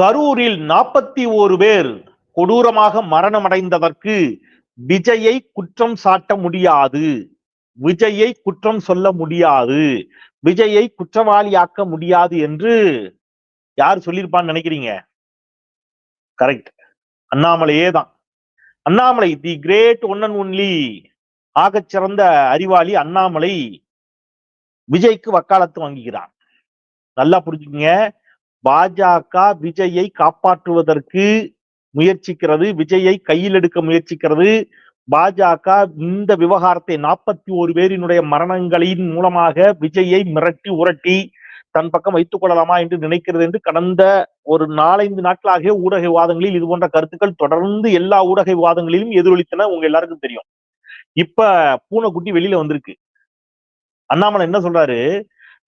கரூரில் நாற்பத்தி ஓரு பேர் கொடூரமாக மரணமடைந்ததற்கு விஜயை குற்றம் சாட்ட முடியாது. விஜயை குற்றம் சொல்ல முடியாது. விஜயை குற்றவாளியாக்க முடியாது என்று யார் சொல்லியிருப்பான்னு நினைக்கிறீங்க? கரெக்ட் அண்ணாமலையே தான். Annamalai the great one and only ஆகச் சிறந்த அறிவாளி அண்ணாமலை விஜய்க்கு வக்காலத்து வாங்கிக்கிறான். நல்லா புரிஞ்சுக்கங்க. பாஜக விஜயை காப்பாற்றுவதற்கு முயற்சிக்கிறது விஜயை கையில் எடுக்க முயற்சிக்கிறது. பாஜக இந்த விவகாரத்தை நாற்பத்தி ஒரு பேரினுடைய மரணங்களின் மூலமாக விஜயை மிரட்டி உரட்டி தன் பக்கம் வைத்துக் கொள்ளலாமா என்று நினைக்கிறது என்று கடந்த ஒரு நாலைந்து நாட்களாக ஊடக விவாதங்களில் இது போன்ற கருத்துக்கள் தொடர்ந்து எல்லா ஊடக விவாதங்களிலும் எதிரொலித்தன உங்க எல்லாருக்கும் தெரியும். இப்ப பூனைக்குட்டி வெளியில வந்திருக்கு. அண்ணாமலை என்ன சொல்றாரு?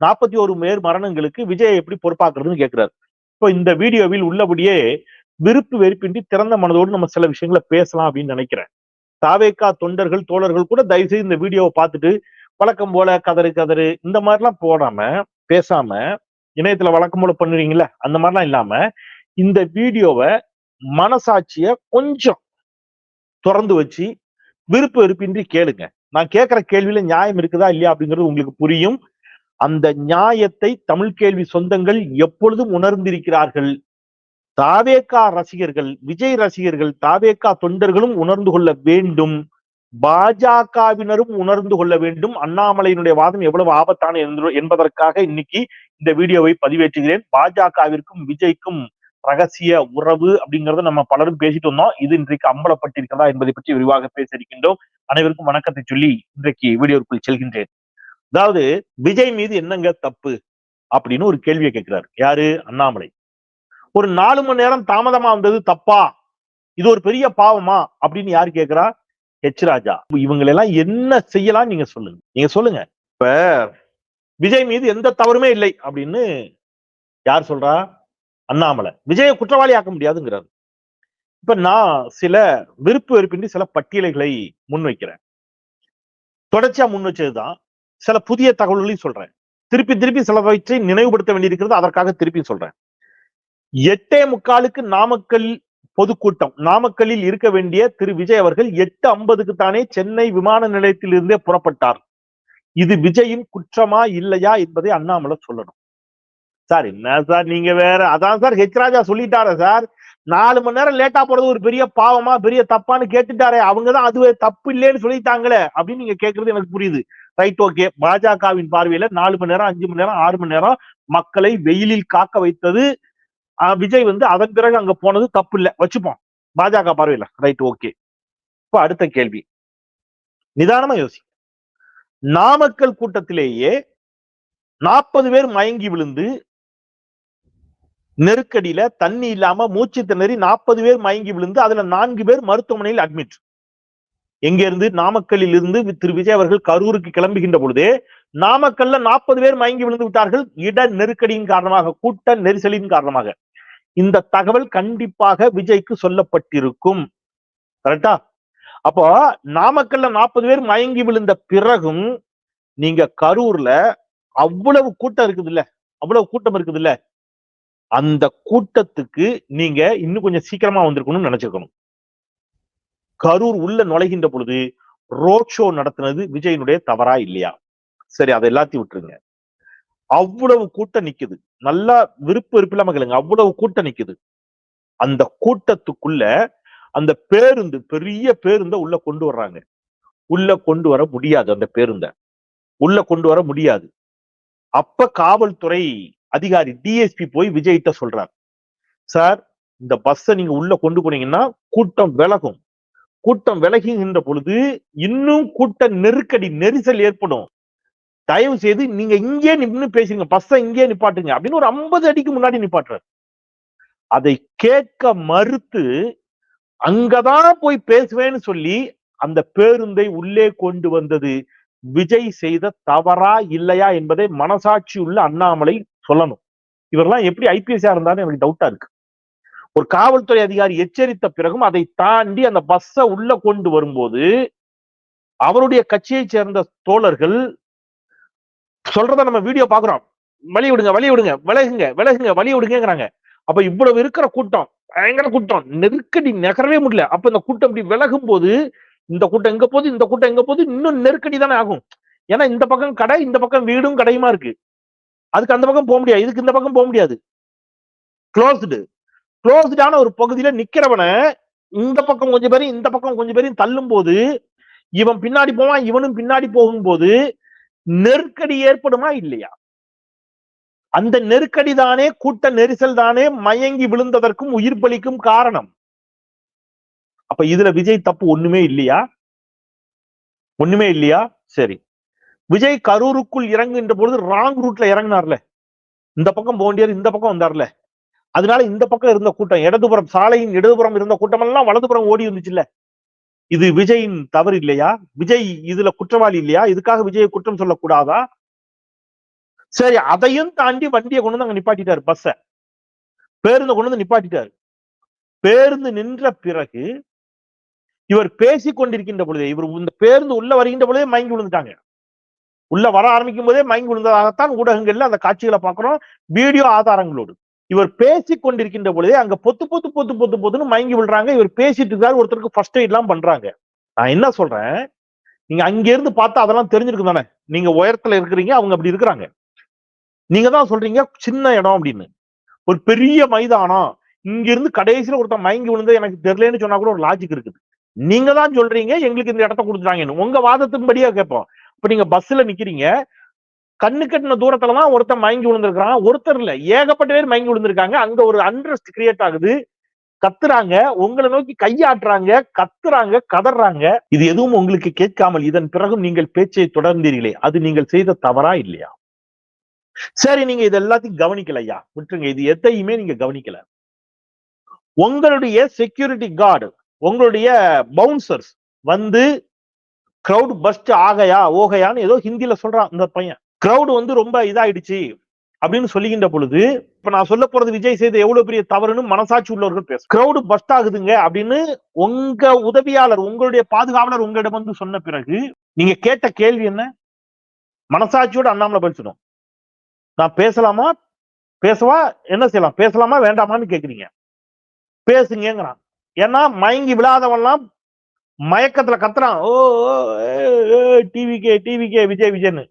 நாற்பத்தி ஒரு மேர் மரணங்களுக்கு விஜய் எப்படி பொறுப்பாக்குறதுன்னு கேட்கிறாரு இப்போ இந்த வீடியோவில் உள்ளபடியே விருப்பு வெறுப்பின்றி திறந்த மனதோடு நம்ம சில விஷயங்களை பேசலாம் அப்படின்னு நினைக்கிறேன். தாவேக்கா தொண்டர்கள் தோழர்கள் கூட தயவு செய்து இந்த வீடியோவை பார்த்துட்டு வழக்கம் போல கதறு கதறு இந்த மாதிரிலாம் போடாம பேசாம இணையத்துல வழக்கம் போல பண்ணுவீங்கல்ல அந்த மாதிரிலாம் இல்லாம இந்த வீடியோவை மனசாட்சிய கொஞ்சம் திறந்து வச்சு விருப்பு வெறுப்பின்றி கேளுங்க. நான் கேட்கிற கேள்வியில நியாயம் இருக்குதா இல்லையா அப்படிங்கிறது உங்களுக்கு புரியும். அந்த நியாயத்தை தமிழ் கேள்வி சொந்தங்கள் எப்பொழுதும் உணர்ந்திருக்கிறார்கள். தாவேக்கா ரசிகர்கள் விஜய் ரசிகர்கள் தாவேக்கா தொண்டர்களும் உணர்ந்து கொள்ள வேண்டும். பாஜகவினரும் உணர்ந்து கொள்ள வேண்டும். அண்ணாமலையினுடைய வாதம் எவ்வளவு ஆபத்தான என்பதற்காக இன்னைக்கு இந்த வீடியோவை பதிவேற்றுகிறேன். பாஜகவிற்கும் விஜய்க்கும் ரகசிய உறவு அப்படிங்கறத நம்ம பலரும் பேசிட்டு வந்தோம். இது இன்றைக்கு அம்பலப்பட்டிருக்கிறதா என்பதை பற்றி விரிவாக பேச இருக்கின்றோம். அனைவருக்கும் வணக்கத்தை சொல்லி இன்றைக்கு வீடியோக்குள் செல்கின்றேன். அதாவது விஜய் மீது என்னங்க தப்பு? அப்படின்னு ஒரு கேள்வியை கேட்கிறார். யாரு? அண்ணாமலை. ஒரு நாலு மணி நேரம் தாமதமா வந்தது தப்பா? இது ஒரு பெரிய பாவமா? அப்படின்னு யாரு கேட்கிறா? ஹெச் ராஜா. இவங்களெல்லாம் என்ன செய்யலாம் நீங்க சொல்லுங்க. நீங்க சொல்லுங்க. இப்ப விஜய் மீது எந்த தவறுமே இல்லை அப்படின்னு யார் சொல்றா? அண்ணாமலை. விஜய குற்றவாளி ஆக்க முடியாதுங்கிறாரு. இப்ப நான் சில விருப்பு வெறுப்பின்றி சில பட்டியல்களை முன்வைக்கிறேன். தொடர்ச்சியா முன் வச்சதுதான். சில புதிய தகவல்களையும் சொல்றேன். திருப்பி திருப்பி சிலவற்றை நினைவுபடுத்த வேண்டியிருக்கிறது அதற்காக திருப்பி சொல்றேன். எட்டே முக்காலுக்கு நாமக்கல் பொதுக்கூட்டம். நாமக்கல்லில் இருக்க வேண்டிய திரு. விஜய் அவர்கள் எட்டு ஐம்பதுக்கு தானே சென்னை விமான நிலையத்திலிருந்தே புறப்பட்டார். இது விஜயின் குற்றமா இல்லையா என்பதை அண்ணாமலை சொல்லணும். சார் என்ன சார் நீங்க வேற? அதான் சார் ஹெச் ராஜா சொல்லிட்டாரு சார். நாலு மணி நேரம் லேட்டா போறது ஒரு பெரிய பாவமா பெரிய தப்பான்னு கேட்டுட்டாரே. அவங்கதான் அதுவே தப்பு இல்லைன்னு சொல்லிட்டாங்களே அப்படின்னு நீங்க கேட்கறது எனக்கு புரியுது. Right okay. பாஜகவின் பார்வையில நாலு மணி நேரம் அஞ்சு மணி நேரம் ஆறு மணி நேரம் மக்களை வெயிலில் காக்க வைத்தது. விஜய் வந்து அதன் பிறகு அங்க போனது தப்பு இல்லை வச்சுப்போம். பாஜக பார்வையில. Right okay. இப்ப அடுத்த கேள்வி. நிதானமா யோசி. நாமக்கல் கூட்டத்திலேயே நாற்பது பேர் மயங்கி விழுந்து நெருக்கடியில தண்ணி இல்லாம மூச்சு திணறி நாற்பது பேர் மயங்கி விழுந்து அதுல நான்கு பேர் மருத்துவமனையில் அட்மிட். எங்க இருந்து நாமக்கல்லில் இருந்து திரு விஜய் அவர்கள் கரூருக்கு கிளம்புகின்ற பொழுது நாமக்கல்ல நாற்பது பேர் மயங்கி விழுந்து விட்டார்கள். இட நெருக்கடியின் காரணமாக கூட்ட நெரிசலின் காரணமாக. இந்த தகவல் கண்டிப்பாக விஜய்க்கு சொல்லப்பட்டிருக்கும். கரெக்டா? அப்போ நாமக்கல்ல நாற்பது பேர் மயங்கி விழுந்த பிறகும் நீங்க கரூர்ல அவ்வளவு கூட்டம் இருக்குது இல்ல அவ்வளவு கூட்டம் இருக்குது இல்ல அந்த கூட்டத்துக்கு நீங்க இன்னும் கொஞ்சம் சீக்கிரமா வந்திருக்கணும்னு நினைச்சிருக்கணும். கரூர் உள்ள நுழைகின்ற பொழுது ரோட் ஷோ நடத்தினது விஜயனுடைய தவறா இல்லையா? சரி அதை எல்லாத்தையும் விட்டுருங்க. அவ்வளவு கூட்டம் நிக்குது. நல்லா விருப்ப விருப்பில்லாம கேளுங்க. அவ்வளவு கூட்டம் நிக்குது. அந்த கூட்டத்துக்குள்ள அந்த பேருந்து பெரிய பேருந்த உள்ள கொண்டு வர்றாங்க. உள்ள கொண்டு வர முடியாது அந்த பேருந்த. உள்ள கொண்டு வர முடியாது. அப்ப காவல்துறை அதிகாரி டிஎஸ்பி போய் விஜய்கிட்ட சொல்றார். சார் இந்த பஸ்ஸை நீங்க உள்ள கொண்டு போனீங்கன்னா கூட்டம் விலகும். கூட்டம் விலகுகின்ற பொழுது இன்னும் கூட்ட நெருக்கடி நெரிசல் ஏற்படும். தயவு செய்து நீங்க இங்கே நின்று பேசுங்க பஸ்ஸை இங்கே நிப்பாட்டுங்க அப்படின்னு ஒரு ஐம்பது அடிக்கு முன்னாடி நிப்பாட்டுறாரு. அதை கேட்க மறுத்து அங்கதான் போய் பேசுவேன்னு சொல்லி அந்த பேருந்தை உள்ளே கொண்டு வந்தது. விஜய் செய்த தவறா இல்லையா என்பதை மனசாட்சி உள்ள அண்ணாமலை சொல்லணும். இவரெல்லாம் எப்படி ஐபிஎஸ்ஆ இருந்தாலும் எனக்கு டவுட்டா இருக்கு. ஒரு காவல்துறை அதிகாரி எச்சரித்த பிறகும் அதை தாண்டி அந்த பஸ்ஸை உள்ள கொண்டு வரும்போது அவருடைய கட்சியை சேர்ந்த தோழர்கள் சொல்றத நம்ம வீடியோ பாக்குறோம் வழி விடுங்க வழி விடுங்க விலகுங்க விலகுங்க வழி விடுங்கிறாங்க அப்ப இவ்வளவு இருக்கிற கூட்டம் பயங்கர கூட்டம். நெருக்கடி நகரவே முடியல. அப்ப இந்த கூட்டம் இப்படி விலகும் போது இந்த கூட்டம் எங்க போகுது இந்த கூட்டம் எங்க போகுது இன்னும் நெருக்கடி தானே ஆகும். ஏன்னா இந்த பக்கம் கடை இந்த பக்கம் வீடும் கடையுமா இருக்கு? அதுக்கு அந்த பக்கம் போக முடியாது இதுக்கு இந்த பக்கம் போக முடியாது. க்ளோஸ்டு க்ளோஸ்டான ஒரு பகுதியில நிக்கிறவன இந்த பக்கம் கொஞ்சம் பேரும் இந்த பக்கம் கொஞ்சம் பேரையும் தள்ளும் போது இவன் பின்னாடி போவான் இவனும் பின்னாடி போகும்போது நெருக்கடி ஏற்படுமா இல்லையா? அந்த நெருக்கடி தானே கூட்ட நெரிசல் தானே மயங்கி விழுந்ததற்கும் உயிர் பலிக்கும் காரணம். அப்ப இதுல விஜய் தப்பு ஒண்ணுமே இல்லையா? ஒண்ணுமே இல்லையா? சரி. விஜய் கரூருக்குள் இறங்குகின்ற பொழுது ராங் ரூட்ல இறங்கினார்ல. இந்த பக்கம் போண்டியார் இந்த பக்கம் வந்தார்ல. அதனால இந்த பக்கம் இருந்த கூட்டம் இடதுபுறம் சாலையின் இடதுபுறம் இருந்த கூட்டம் எல்லாம் வலதுபுறம் ஓடி வந்துச்சுல்ல. இது விஜயின் தவறு இல்லையா? விஜய் இதுல குற்றவாளி இல்லையா? இதுக்காக விஜயை குற்றம் சொல்லக்கூடாதா? சரி அதையும் தாண்டி வண்டியை கொண்டு வந்து அங்க நிப்பாட்டிட்டாரு பஸ்ஸ பேருந்தை கொண்டு வந்து நிப்பாட்டிட்டாரு. பேருந்து நின்ற பிறகு இவர் பேசி கொண்டிருக்கின்ற பொழுதே இவர் இந்த பேருந்து உள்ள வருகின்ற பொழுதே மயங்கி விழுந்துட்டாங்க. உள்ள வர ஆரம்பிக்கும் போதே மயங்கி விழுந்ததாகத்தான் ஊடகங்கள்ல அந்த காட்சிகளை பார்க்கிறோம். வீடியோ ஆதாரங்களோடு. இவர் பேசிக் கொண்டிருக்கின்ற பொழுதே அங்க பொத்து பொத்து பொத்து பொத்து பொத்துன்னு மயங்கி விழுறாங்க. இவர் பேசிட்டு இருக்காரு ஒருத்தருக்கு ஃபர்ஸ்ட் எய்ட் எல்லாம் பண்றாங்க. நான் என்ன சொல்றேன்? நீங்க அங்க இருந்து பார்த்தா அதெல்லாம் தெரிஞ்சிருக்கும் தானே. நீங்க உயரத்துல இருக்கிறீங்க அவங்க அப்படி இருக்கிறாங்க. நீங்க தான் சொல்றீங்க சின்ன இடம் அப்படின்னு. ஒரு பெரிய மைதானம். இங்க இருந்து கடைசியில ஒருத்தன் மயங்கி விழுந்தது எனக்கு தெரியலன்னு சொன்னா கூட ஒரு லாஜிக் இருக்குது. நீங்க தான் சொல்றீங்க எங்களுக்கு இந்த இடத்த கொடுத்துட்டாங்கன்னு. உங்க வாதத்தின்படியா கேட்போம். இப்ப நீங்க பஸ்ல நிக்கிறீங்க கண்ணு கட்டின தூரத்துல தான் ஒருத்தன் மயங்கி விழுந்திருக்கிறான். ஒருத்தர் இல்ல ஏகப்பட்ட பேர் மயங்கி விழுந்திருக்காங்க. அங்க ஒரு அன்ரெஸ்ட் கிரியேட் ஆகுது. கத்துறாங்க உங்களை நோக்கி கையாட்டுறாங்க கத்துறாங்க கதறாங்க. இது எதுவும் உங்களுக்கு கேட்காமல் இதன் பிறகும் நீங்கள் பேச்சை தொடர்ந்தீர்களே. அது நீங்கள் செய்த தவறா இல்லையா? சரி நீங்க இது எல்லாத்தையும் கவனிக்கல ஐயா. விட்டுருங்க இது எதையுமே நீங்க கவனிக்கல. உங்களுடைய செக்யூரிட்டி கார்டு உங்களுடைய பவுன்சர்ஸ் வந்து கிரௌட் பஸ்ட் ஆகையா ஓகையான்னு ஏதோ ஹிந்தில சொல்றான் இந்த பையன். கிரவுட் வந்து ரொம்ப இதாயிடுச்சு அப்படின்னு சொல்லுகின்ற பொழுது இப்ப நான் சொல்ல போறது விஜய் செய்த எவ்வளவு பெரிய தவறுன்னு மனசாட்சி உள்ளவர்கள் பேச கிரௌடு பஸ்ட் ஆகுதுங்க அப்படின்னு உங்க உதவியாளர் உங்களுடைய பாதுகாவலர் உங்களிடம் வந்து சொன்ன பிறகு நீங்க கேட்ட கேள்வி என்ன? மனசாட்சியோட அண்ணாமலை பதில் நான் பேசலாமா? பேசவா? என்ன செய்யலாம்? பேசலாமா? வேண்டாமான்னு கேக்குறீங்க. பேசுங்கிறான் ஏன்னா மயங்கி விழாதவன்லாம் மயக்கத்துல கத்துறான். ஓ TV K TV K Vijay விஜய்னு.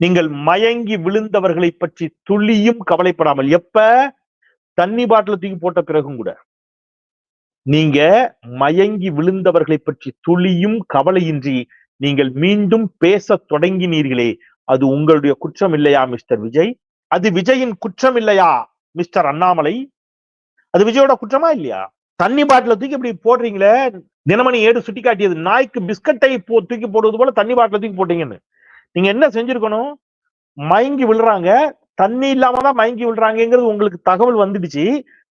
நீங்கள் மயங்கி விழுந்தவர்களை பற்றி துளியும் கவலைப்படாமல் எப்ப? தண்ணி பாட்டில் தூக்கி போட்ட பிறகும் கூட. நீங்க மயங்கி விழுந்தவர்களை பற்றி துளியும் கவலையின்றி நீங்கள் மீண்டும் பேச தொடங்கினீர்களே அது உங்களுடைய குற்றம் இல்லையா மிஸ்டர் விஜய்? அது விஜயின் குற்றம் இல்லையா மிஸ்டர் அண்ணாமலை? அது விஜயோட குற்றமா இல்லையா? தண்ணி பாட்டில தூக்கி இப்படி போடுறீங்களே தினமணி ஏடு சுட்டி காட்டியது நாய்க்கு பிஸ்கட்டை தூக்கி போடுவது போல தண்ணி பாட்டில தூக்கி போட்டீங்கன்னு. நீங்க என்ன செஞ்சிருக்கணும்? மயங்கி விழுறாங்க. தண்ணி இல்லாம தான் மயங்கி விழுறாங்கிறது உங்களுக்கு தகவல் வந்துடுச்சு.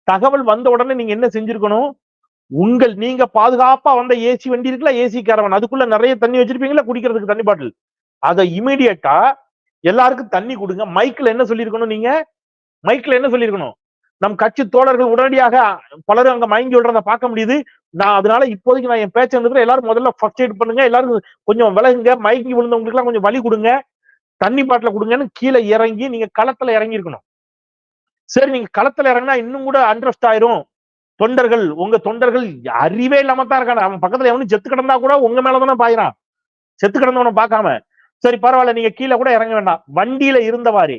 தகவல் வந்த உடனே நீங்க என்ன செஞ்சிருக்கணும்? உங்கள் நீங்க பாதுகாப்பா வந்த ஏசி வண்டி இருக்குல்ல ஏசி கேரவன் அதுக்குள்ள நிறைய தண்ணி வச்சிருப்பீங்களா குடிக்கிறதுக்கு தண்ணி பாட்டில். அதை இமீடியட்டா எல்லாருக்கும் தண்ணி கொடுங்க. மைக்ல என்ன சொல்லியிருக்கணும் நீங்க? மைக்ல என்ன சொல்லியிருக்கணும்? நம் கட்சி தோழர்கள் உடனடியாக பலரும் அங்க மயங்கி விடுறத பார்க்க முடியுது. நான் அதனால இப்போதைக்கு நான் என் பேச்ச வந்து எல்லாரும் முதல்ல ஃபர்ஸ்ட் எய்ட் பண்ணுங்க. எல்லாரும் கொஞ்சம் விலகுங்க. மயங்கி விழுந்தவங்களுக்கு எல்லாம் கொஞ்சம் வழி கொடுங்க. தண்ணி பாட்டில கொடுங்கன்னு கீழே இறங்கி நீங்க களத்துல இறங்கி இருக்கணும் சரி நீங்க களத்துல இறங்கினா இன்னும் கூட அண்ட்ரஸ்ட் ஆயிரும். தொண்டர்கள் உங்க தொண்டர்கள் அறிவே இல்லாம தான் இருக்காங்க. அவன் பக்கத்துல எவனும் செத்து கிடந்தா கூட உங்க மேலதானே பாயிறான். செத்து கிடந்தவனை பார்க்காம. சரி பரவாயில்ல. நீங்க கீழே கூட இறங்க வேண்டாம். வண்டியில இருந்தவாறு.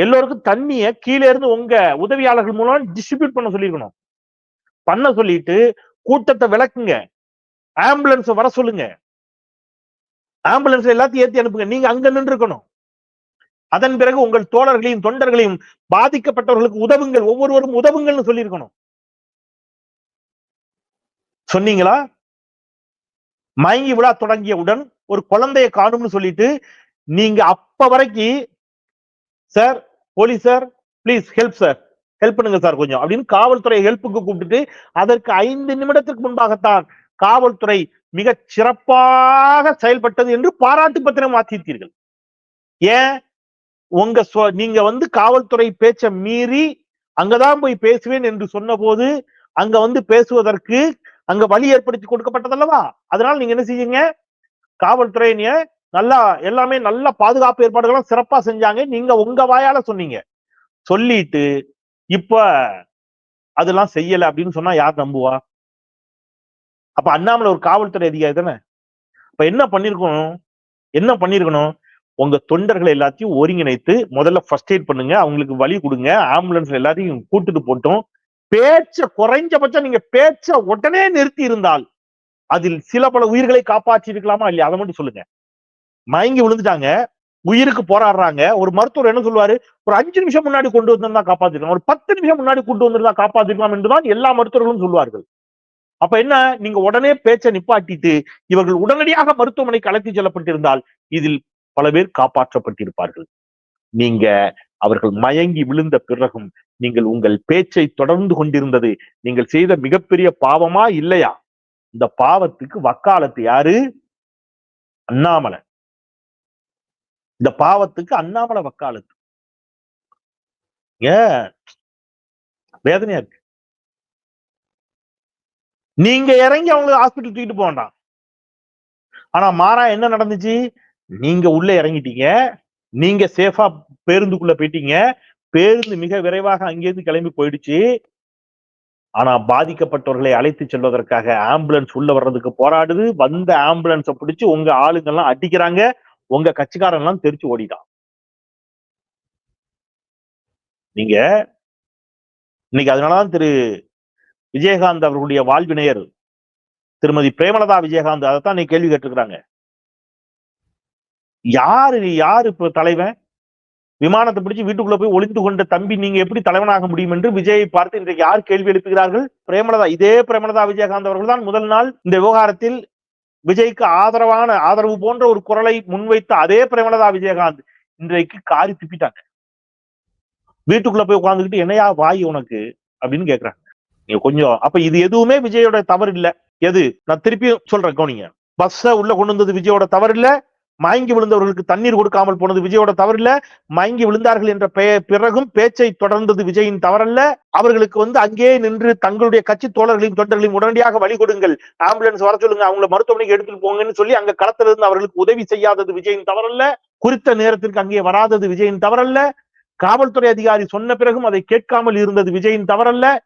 எல்லோருக்கும் தண்ணியை கீழே இருந்து உங்க உதவியாளர்கள் மூலம் டிஸ்ட்ரிபியூட் பண்ண சொல்லியிருக்கணும் பண்ண சொல்லிட்டு கூட்டத்தை விளக்குங்க. ஆம்புலன்ஸ் வர சொல்லுங்க. ஆம்புலன்ஸ் எல்லாத்தையும் ஏத்தி அனுப்புங்க. நீங்க அங்க நின்று இருக்கணும் அதன் பிறகு உங்கள் தோழர்களையும் தொண்டர்களையும் பாதிக்கப்பட்டவர்களுக்கு உதவுங்கள். ஒவ்வொருவரும் உதவுங்கள்னு சொல்லியிருக்கணும் சொன்னீங்களா? மயங்கி விழா தொடங்கியவுடன் ஒரு குழந்தைய காணும்னு சொல்லிட்டு நீங்க அப்ப வரைக்கும் sir police sir please help sir help பண்ணுங்க சார் கொஞ்சம். அப்படின்னு காவல்துறை ஹெல்ப்புக்கு கூப்பிட்டுட்டு அதற்கு ஐந்து நிமிடத்துக்கு முன்பாகத்தான் காவல்துறை மிக சிறப்பாக செயல்பட்டது என்று பாராட்டு பத்திரம் வாசித்தீர்கள். ஏன்? உங்க சொ- நீங்க வந்து காவல்துறை பேச்ச மீறி அங்கதான் போய் பேசுவேன் என்று சொன்னபோது அங்க வந்து பேசுவதற்கு அங்க வழி ஏற்படுத்தி கொடுக்கப்பட்டதல்லவா? அதனால நீங்க என்ன செய்யுங்க? காவல்துறையின நல்லா எல்லாமே நல்ல பாதுகாப்பு ஏற்பாடுகளும் சிறப்பா செஞ்சாங்க. நீங்க உங்க வாயால சொன்னீங்க. சொல்லிட்டு இப்ப அதெல்லாம் செய்யல அப்படின்னு சொன்னா யார் நம்புவா? அப்ப அண்ணாமலை ஒரு காவல்துறை அதிகாரி தானே? அப்ப என்ன பண்ணிருக்கணும்? என்ன பண்ணிருக்கணும்? உங்க தொண்டர்களை எல்லாத்தையும் ஒருங்கிணைத்து முதல்ல ஃபர்ஸ்ட் எய்ட் பண்ணுங்க. அவங்களுக்கு வழி கொடுங்க. ஆம்புலன்ஸ் எல்லாத்தையும் கூட்டுட்டு போட்டோம். பேச்ச குறைஞ்சபட்சம் நீங்க பேச்ச உடனே நிறுத்தி இருந்தால் அதில் சில பல உயிர்களை காப்பாற்றி இருக்கலாமா இல்லையா? அதை மட்டும் சொல்லுங்க. மயங்கி விழுந்துட்டாங்க. உயிருக்கு போராடுறாங்க. ஒரு மருத்துவர் என்ன சொல்லுவாரு? ஒரு அஞ்சு நிமிஷம் முன்னாடி கொண்டு வந்திருந்தா காப்பாத்திருக்கலாம் ஒரு பத்து நிமிஷம் முன்னாடி கொண்டு வந்திருந்தா காப்பாத்திருக்கலாம் என்றுதான் எல்லா மருத்துவர்களும் சொல்வார்கள் அப்ப என்ன? நீங்க உடனே பேச்சை நிப்பாட்டிட்டு இவர்கள் உடனடியாக மருத்துவமனைக்கு அழைத்து செல்லப்பட்டிருந்தால் இதில் பல பேர் காப்பாற்றப்பட்டிருப்பார்கள். நீங்க அவர்கள் மயங்கி விழுந்த பிறகும் நீங்கள் உங்கள் பேச்சை தொடர்ந்து கொண்டிருந்தது நீங்கள் செய்த மிகப்பெரிய பாவமா இல்லையா? இந்த பாவத்துக்கு வக்காலத்து யாரு? அண்ணாமலை. இந்த பாவத்துக்கு அண்ணாமலை வக்காலத்து. ஏன்? வேதனையா இருக்கு. நீங்க இறங்கி அவங்க ஹாஸ்பிட்டல் தூக்கிட்டு போக வேண்டாம். ஆனா மாறா என்ன நடந்துச்சு? நீங்க உள்ள இறங்கிட்டீங்க. நீங்க சேஃபா பேருந்துக்குள்ள போயிட்டீங்க. பேருந்து மிக விரைவாக அங்கிருந்து கிளம்பி போயிடுச்சு. ஆனா பாதிக்கப்பட்டவர்களை அழைத்து செல்வதற்காக ஆம்புலன்ஸ் உள்ள வர்றதுக்கு போராடுது. வந்த ஆம்புலன்ஸை பிடிச்சு உங்க ஆளுங்க எல்லாம் அடிக்கிறாங்க. உங்க கட்சிக்காரன் எல்லாம் தெரிச்சு ஓடிட்டான். நீங்க இன்னைக்கு அதனாலதான் திரு விஜயகாந்த் அவர்களுடைய வாழ்வினையர் திருமதி பிரேமலதா விஜயகாந்த் அதைத்தான் நீ கேள்வி கேட்டிருக்கிறாங்க. யாரு யாரு இப்ப தலைவன்? விமானத்தை பிடிச்சு வீட்டுக்குள்ள போய் ஒளிந்து கொண்ட தம்பி நீங்க எப்படி தலைவனாக முடியும் என்று விஜயை பார்த்து இன்றைக்கு யார் கேள்வி எழுப்புகிறார்கள்? பிரேமலதா இதே பிரேமலதா விஜயகாந்த் அவர்கள் தான் முதல் நாள் இந்த விவகாரத்தில் விஜய்க்கு ஆதரவான ஆதரவு போன்ற ஒரு குரலை முன்வைத்த அதே பிரேமலதா விஜயகாந்த் இன்றைக்கு காரி திப்பிட்டாங்க. வீட்டுக்குள்ள போய் உட்காந்துக்கிட்டு என்னையா வாய் உனக்கு? அப்படின்னு கேக்குறாங்க. நீங்க கொஞ்சம் அப்ப இது எதுவுமே விஜயோட தவறு இல்ல எது? நான் திருப்பியும் சொல்றேன் கவனிங்க. பஸ்ஸ உள்ள கொண்டு வந்தது விஜயோட தவறு இல்ல மயங்கி விழுந்தவர்களுக்கு தண்ணீர் கொடுக்காமல் போனது விஜயோட தவறில்ல. மயங்கி விழுந்தார்கள் என்ற பெய- பிறகும் பேச்சை தொடர்ந்தது விஜயின் தவறல்ல. அவர்களுக்கு வந்து அங்கேயே நின்று தங்களுடைய கட்சி தோழர்களையும் தொண்டர்களையும் உடனடியாக வழி கொடுங்கள். ஆம்புலன்ஸ் வர சொல்லுங்க அவங்கள மருத்துவமனைக்கு எடுத்துட்டு போங்கன்னு சொல்லி அங்க களத்துல இருந்து அவர்களுக்கு உதவி செய்யாதது விஜயின் தவறல்ல. குறித்த நேரத்திற்கு அங்கே வராதது விஜயின் தவறல்ல. காவல்துறை அதிகாரி சொன்ன பிறகும் அதை கேட்காமல் இருந்தது விஜயின் தவறல்ல.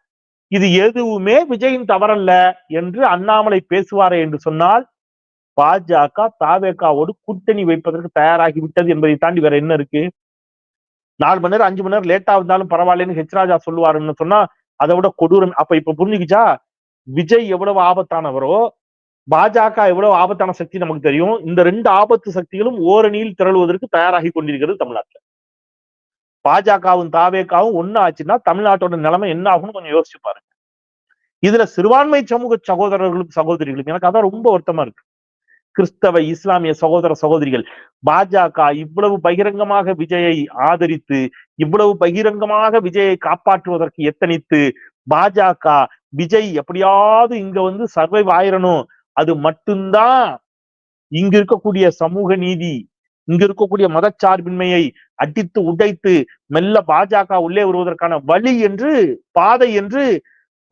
இது எதுவுமே விஜயின் தவறல்ல என்று அண்ணாமலை பேசுவாரே என்று சொன்னால் பாஜக தாவேகாவோடு கூட்டணி வைப்பதற்கு தயாராகி விட்டது என்பதை தாண்டி வேற என்ன இருக்கு? நாலு மணி நேரம் அஞ்சு மணி நேரம் லேட்டா இருந்தாலும் பரவாயில்லன்னு ஹெச்ராஜா சொல்லுவாருன்னு சொன்னா அதை விட கொடூரம். அப்ப இப்ப புரிஞ்சுக்கிச்சா? விஜய் எவ்வளவு ஆபத்தானவரோ பாஜக எவ்வளவு ஆபத்தான சக்தி நமக்கு தெரியும். இந்த ரெண்டு ஆபத்து சக்திகளும் ஓரணியில் திரளுவதற்கு தயாராகி கொண்டிருக்கிறது தமிழ்நாட்டுல. பாஜகவும் தாவேக்காவும் ஒன்னு ஆச்சுன்னா தமிழ்நாட்டோட நிலைமை என்ன ஆகும்னு கொஞ்சம் யோசிச்சு பாருங்க. இதுல சிறுபான்மை சமூக சகோதரர்களும் சகோதரிகளும் எனக்கு அதான் ரொம்ப வருத்தமா இருக்கு. கிறிஸ்தவ இஸ்லாமிய சகோதர சகோதரிகள் பாஜக இவ்வளவு பகிரங்கமாக விஜயை ஆதரித்து இவ்வளவு பகிரங்கமாக விஜயை காப்பாற்றுவதற்கு எத்தனித்து பாஜக விஜய் எப்படியாவது இங்க வந்து சர்வைவ் ஆயிரணும். அது மட்டும்தான் இங்க இருக்கக்கூடிய சமூக நீதி இங்க இருக்கக்கூடிய மதச்சார்பின்மையை அடித்து உடைத்து மெல்ல பாஜக உள்ளே வருவதற்கான வழி என்று பாதை என்று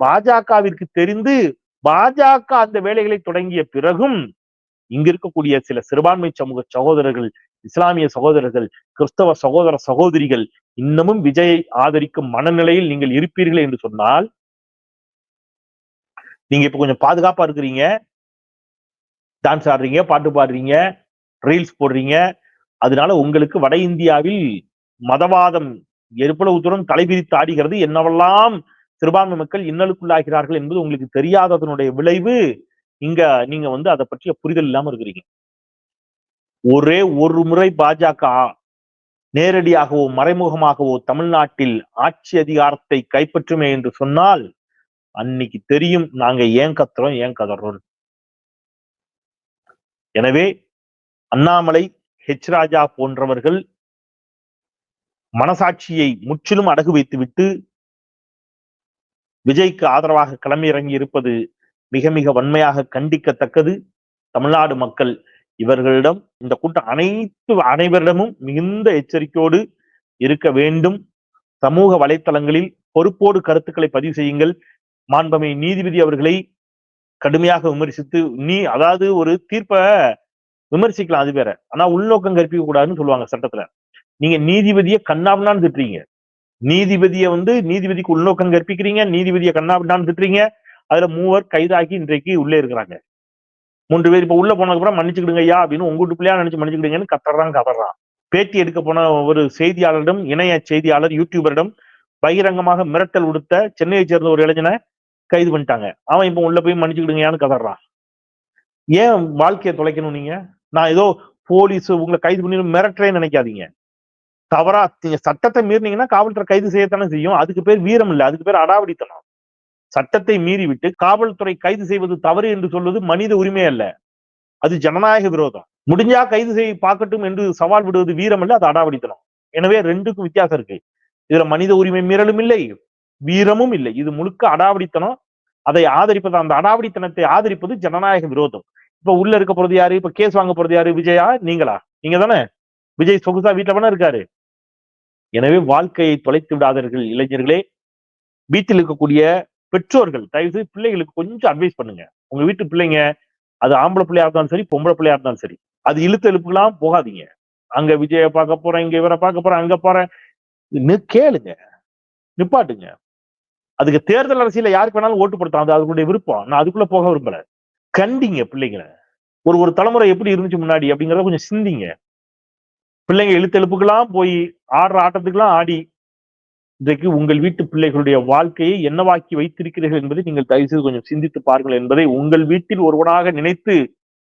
பாஜகவிற்கு தெரிந்து பாஜக அந்த வேலைகளை தொடங்கிய பிறகும் இங்க இருக்கக்கூடிய சில சிறுபான்மை சமூக சகோதரர்கள் இஸ்லாமிய சகோதரர்கள் கிறிஸ்தவ சகோதர சகோதரிகள் இன்னமும் விஜயை ஆதரிக்கும் மனநிலையில் நீங்கள் இருப்பீர்கள் என்று சொன்னால் நீங்க இப்ப கொஞ்சம் பாதுகாப்பா இருக்கிறீங்க. டான்ஸ் ஆடுறீங்க பாட்டு பாடுறீங்க ரீல்ஸ் போடுறீங்க. அதனால உங்களுக்கு வட இந்தியாவில் மதவாதம் எவ்வளவு தூரம் தலைவிரித்து ஆடுகிறது என்னவெல்லாம் சிறுபான்மை மக்கள் இன்னலுக்குள்ளாகிறார்கள் என்பது உங்களுக்கு தெரியாததனுடைய விளைவு. இங்க நீங்க வந்து அதை பற்றிய புரிதல் இல்லாம இருக்கிறீங்க. ஒரே ஒரு முறை பாஜக நேரடியாகவோ மறைமுகமாகவோ தமிழ்நாட்டில் ஆட்சி அதிகாரத்தை கைப்பற்றுமே என்று சொன்னால் அன்னைக்கு தெரியும் நாங்க ஏன் கத்துறோம் ஏன் கதறோம். எனவே அண்ணாமலை ஹெச் ராஜா போன்றவர்கள் மனசாட்சியை முற்றிலும் அடகு வைத்துவிட்டு விஜய்க்கு ஆதரவாக களமிறங்கி இருப்பது மிக மிக வன்மையாக கண்டிக்கத்தக்கது தமிழ்நாடு மக்கள் இவர்களிடம். இந்த கூட்டம் அனைத்து அனைவரிடமும் மிகுந்த எச்சரிக்கையோடு இருக்க வேண்டும். சமூக வலைத்தளங்களில் பொறுப்போடு கருத்துக்களை பதிவு செய்யுங்கள். மாண்பமை நீதிபதி அவர்களை கடுமையாக விமர்சித்து நீ அதாவது ஒரு தீர்ப்பை விமர்சிக்கலாம் அது வேற. ஆனா உள்நோக்கம் கற்பிக்க கூடாதுன்னு சொல்லுவாங்க சட்டத்துல. நீங்க நீதிபதியை கண்ணாமனான்னு திட்டுறீங்க. நீதிபதியை வந்து நீதிபதிக்கு உள்நோக்கம் கற்பிக்கிறீங்க நீதிபதியை கண்ணாபின்னான்னு திட்டுறீங்க. அதுல மூவர் கைதாகி இன்றைக்கு உள்ளே இருக்கிறாங்க. மூன்று பேர் இப்ப உள்ள போனதுக்கு அப்புறம் மன்னிச்சுக்கிடுங்க ஐயா அப்படின்னு உங்க வீட்டு பிள்ளையா நினைச்சு மன்னிச்சுக்கிடுங்கன்னு கத்துறான் கதறான் பேட்டி எடுக்க போன ஒரு செய்தியாளரிடம் இணைய செய்தியாளர் யூடியூபரிடம் பகிரங்கமாக மிரட்டல் விடுத்த சென்னையை சேர்ந்த ஒரு இளைஞனை கைது பண்ணிட்டாங்க. அவன் இப்ப உள்ள போய் மன்னிச்சுக்கிடுங்கயான்னு கதறான். ஏன் வாழ்க்கையை தொலைக்கணும் நீங்க? நான் ஏதோ போலீஸ் உங்களை கைது பண்ணி மிரட்டுறேன்னு நினைக்காதீங்க. தவறா நீங்க சட்டத்தை மீறினீங்கன்னா காவல்துறை கைது செய்யத்தானே செய்யும். அதுக்கு பேர் வீரம் இல்லை. அதுக்கு பேர் அடாவடித்தனம். சட்டத்தை மீறிவிட்டு காவல்துறை கைது செய்வது தவறு என்று சொல்வது மனித உரிமை அல்ல. அது ஜனநாயக விரோதம். முடிஞ்சா கைது செய்ய பார்க்கட்டும் என்று சவால் விடுவது வீரம் அல்ல அது அடாவடித்தனம். எனவே ரெண்டுக்கும் வித்தியாசம் இருக்கு. இதுல மனித உரிமை மீறலும் இல்லை வீரமும் இல்லை. இது முழுக்க அடாவடித்தனம். அதை ஆதரிப்பது அந்த அடாவடித்தனத்தை ஆதரிப்பது ஜனநாயக விரோதம். இப்ப உள்ள இருக்க போறது யாரு? இப்ப கேஸ் வாங்க போறது யாரு? விஜயா? நீங்களா? நீங்க தானே? விஜய் சொகுசா வீட்டுல தானே இருக்காரு. எனவே வாழ்க்கையை தொலைத்து விடாதீர்கள் இளைஞர்களே. வீட்டில் இருக்கக்கூடிய பெற்றோர்கள் தயவு செய்து பிள்ளைகளுக்கு கொஞ்சம் அட்வைஸ் பண்ணுங்க. உங்க வீட்டு பிள்ளைங்க அது ஆம்பளை பிள்ளையா இருந்தாலும் சரி பொம்பளை பிள்ளையா இருந்தாலும் சரி அது இழுத்து எழுப்புக்கெல்லாம் போகாதீங்க. அங்க விஜய பார்க்க போறேன் இங்க இவரை பார்க்க போறேன் அங்க போறேன். நி- கேளுங்க. நிப்பாட்டுங்க. அதுக்கு தேர்தல் அரசியல யாருக்கு வேணாலும் ஓட்டு படுத்தலாம் அது அதுக்குடைய விருப்பம். நான் அதுக்குள்ள போக விரும்பல. கண்டிங்க பிள்ளைங்களை. ஒரு ஒரு தலைமுறை எப்படி இருந்துச்சு முன்னாடி அப்படிங்கறத கொஞ்சம் சிந்திங்க. பிள்ளைங்க இழுத்தெழுப்புக்கெல்லாம் போய் ஆடுற ஆட்டத்துக்கெல்லாம் ஆடி இன்றைக்கு உங்கள் வீட்டு பிள்ளைகளுடைய வாழ்க்கையை என்னவாக்கி வைத்திருக்கிறீர்கள் என்பதை நீங்கள் தயவு செய்து கொஞ்சம் சிந்தித்து பாருங்கள் என்பதை உங்கள் வீட்டில் ஒருவனாக நினைத்து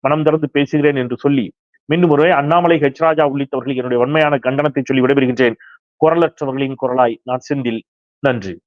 மனம் திறந்து பேசுகிறேன் என்று சொல்லி மீண்டும் ஒருவே அண்ணாமலை ஹெச் ராஜா உள்ளிட்டவர்களுக்கு என்னுடைய உண்மையான கண்டனத்தை சொல்லி விடைபெறுகின்றேன். குரலற்றவர்களின் குரலாய் நான் செந்தில். நன்றி.